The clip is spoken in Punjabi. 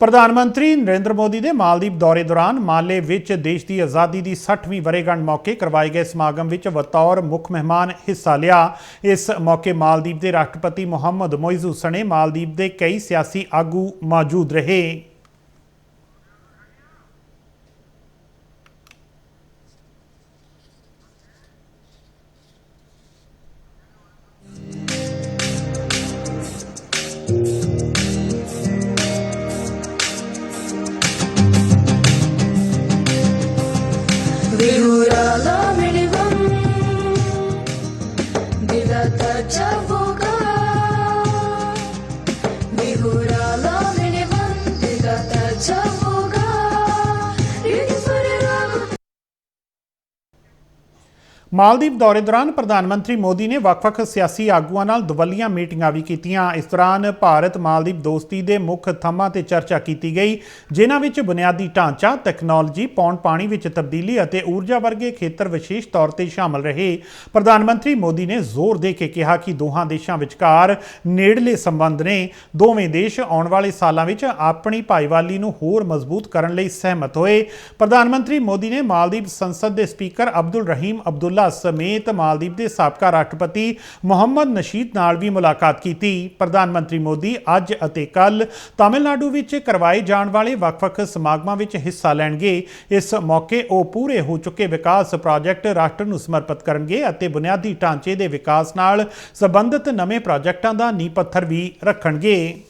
ਪ੍ਰਧਾਨ ਮੰਤਰੀ ਨਰਿੰਦਰ ਮੋਦੀ ਦੇ ਮਾਲਦੀਵ ਦੌਰੇ ਦੌਰਾਨ ਮਾਲੇ ਵਿੱਚ ਦੇਸ਼ ਦੀ ਆਜ਼ਾਦੀ ਦੀ 60ਵੀਂ ਵਰੇਗੰਢ ਮੌਕੇ ਕਰਵਾਏ ਗਏ ਸਮਾਗਮ ਵਿੱਚ ਬਤੌਰ ਮੁੱਖ ਮਹਿਮਾਨ ਹਿੱਸਾ ਲਿਆ। ਇਸ ਮੌਕੇ ਮਾਲਦੀਵ ਦੇ ਰਾਸ਼ਟਰਪਤੀ ਮੁਹੰਮਦ ਮੋਇਜ਼ੂ ਸਣੇ ਮਾਲਦੀਵ ਦੇ ਕਈ ਸਿਆਸੀ ਆਗੂ ਮੌਜੂਦ ਰਹੇ। Çabuk ਮਾਲਦੀਵ ਦੌਰੇ ਦੌਰਾਨ ਪ੍ਰਧਾਨ ਮੰਤਰੀ ਮੋਦੀ ਨੇ ਵੱਖ-ਵੱਖ ਸਿਆਸੀ ਆਗੂਆਂ ਨਾਲ ਦਵੱਲੀਆਂ ਮੀਟਿੰਗਾਂ ਵੀ ਕੀਤੀਆਂ। ਇਸ ਦੌਰਾਨ ਭਾਰਤ ਮਾਲਦੀਵ ਦੋਸਤੀ ਦੇ ਮੁੱਖ ਥੰਮਾਂ ਤੇ ਚਰਚਾ ਕੀਤੀ ਗਈ, ਜਿਨ੍ਹਾਂ ਵਿੱਚ ਬੁਨਿਆਦੀ ਢਾਂਚਾ, ਟੈਕਨੋਲੋਜੀ ਪੌਣ ਪਾਣੀ ਵਿੱਚ ਤਬਦੀਲੀ ਅਤੇ ਊਰਜਾ ਵਰਗੇ ਖੇਤਰ ਵਿਸ਼ੇਸ਼ ਤੌਰ ਤੇ ਸ਼ਾਮਲ ਰਹੇ। ਪ੍ਰਧਾਨ ਮੰਤਰੀ ਮੋਦੀ ਨੇ ਜ਼ੋਰ ਦੇ ਕੇ ਕਿਹਾ ਕਿ ਦੋਹਾਂ ਦੇਸ਼ਾਂ ਵਿਚਕਾਰ ਨੇੜਲੇ ਸੰਬੰਧ ਨੇ। ਦੋਵੇਂ ਦੇਸ਼ ਆਉਣ ਵਾਲੇ ਸਾਲਾਂ ਵਿੱਚ ਆਪਣੀ ਭਾਈਵਾਲੀ ਨੂੰ ਹੋਰ ਮਜ਼ਬੂਤ ਕਰਨ ਲਈ ਸਹਿਮਤ ਹੋਏ। ਪ੍ਰਧਾਨ ਮੰਤਰੀ ਮੋਦੀ ਨੇ ਮਾਲਦੀਵ ਸੰਸਦ ਦੇ ਸਪੀਕਰ ਅਬਦੁਲ ਰਹੀਮ ਅਬਦੁੱਲਾ ਸਮੇਤ ਮਾਲਦੀਵ ਦੇ ਸਾਬਕਾ ਰਾਸ਼ਟਰਪਤੀ ਮੁਹੰਮਦ ਨਸ਼ੀਦ ਨਾਲ ਵੀ ਮੁਲਾਕਾਤ ਕੀਤੀ। ਪ੍ਰਧਾਨ ਮੰਤਰੀ ਮੋਦੀ ਅੱਜ ਅਤੇ ਕੱਲ ਤਾਮਿਲਨਾਡੂ ਵਿੱਚ ਕਰਵਾਏ ਜਾਣ ਵਾਲੇ ਵੱਖ-ਵੱਖ ਸਮਾਗਮਾਂ ਵਿੱਚ ਹਿੱਸਾ ਲੈਣਗੇ। ਇਸ ਮੌਕੇ ਉਹ ਪੂਰੇ ਹੋ ਚੁੱਕੇ ਵਿਕਾਸ ਪ੍ਰਾਜੈਕਟ ਰਾਸ਼ਟਰ ਨੂੰ ਸਮਰਪਿਤ ਕਰਨਗੇ ਅਤੇ ਬੁਨਿਆਦੀ ਢਾਂਚੇ ਦੇ ਵਿਕਾਸ ਨਾਲ ਸੰਬੰਧਿਤ ਨਵੇਂ ਪ੍ਰਾਜੈਕਟਾਂ ਦਾ ਨੀਂਹ ਪੱਥਰ ਵੀ ਰੱਖਣਗੇ।